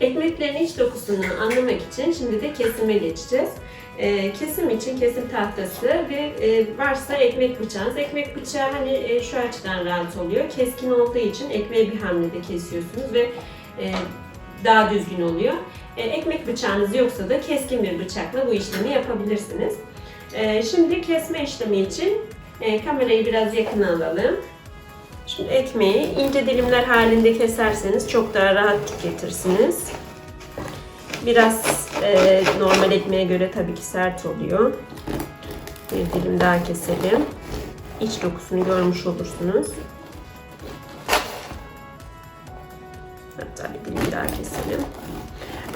Ekmeklerin iç dokusunu anlamak için şimdi de kesime geçeceğiz. Ee, kesim için kesim tahtası ve e, varsa ekmek bıçağınız. Ekmek bıçağı hani e, şu açıdan rahat oluyor. Keskin olduğu için ekmeği bir hamlede kesiyorsunuz ve e, daha düzgün oluyor. Ekmek bıçağınız yoksa da keskin bir bıçakla bu işlemi yapabilirsiniz. Şimdi kesme işlemi için kamerayı biraz yakına alalım. Şimdi ekmeği ince dilimler halinde keserseniz çok daha rahat tüketirsiniz. Biraz e, normal ekmeğe göre tabii ki sert oluyor. Bir dilim daha keselim. İç dokusunu görmüş olursunuz. Hatta bir dilim daha keselim.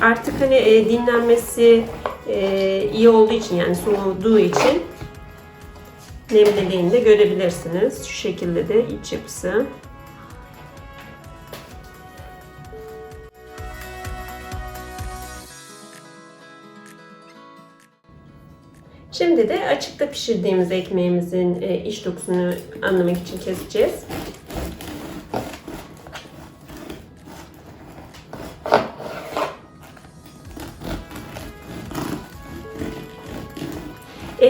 Artık hani e, dinlenmesi e, iyi olduğu için yani soğuduğu için nemlediğini de görebilirsiniz. Şu şekilde de iç yapısı. Şimdi de açıkta pişirdiğimiz ekmeğimizin e, iç dokusunu anlamak için keseceğiz.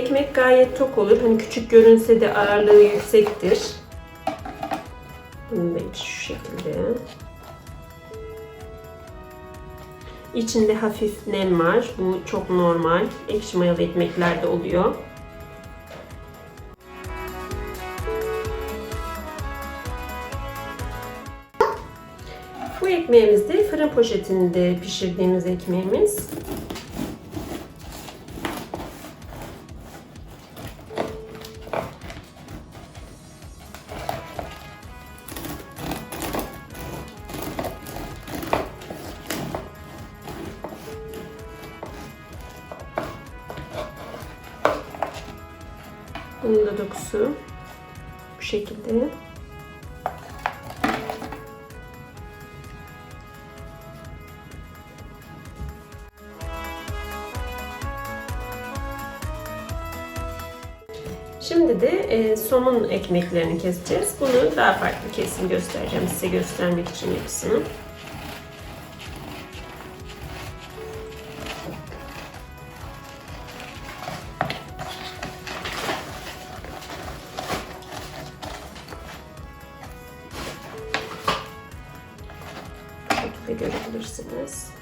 Ekmek gayet tok olur. Hani küçük görünse de ağırlığı yüksektir. Bunu da şu şekilde. İçinde hafif nem var. Bu çok normal. Ekşi mayalı ekmeklerde oluyor. Bu ekmeğimiz de fırın poşetinde pişirdiğimiz ekmeğimiz. Bunun da dokusu bu şekilde. Şimdi de e, somun ekmeklerini keseceğiz. Bunu daha farklı kesim göstereceğim size göstermek için hepsini. Şekilde görebilirsiniz.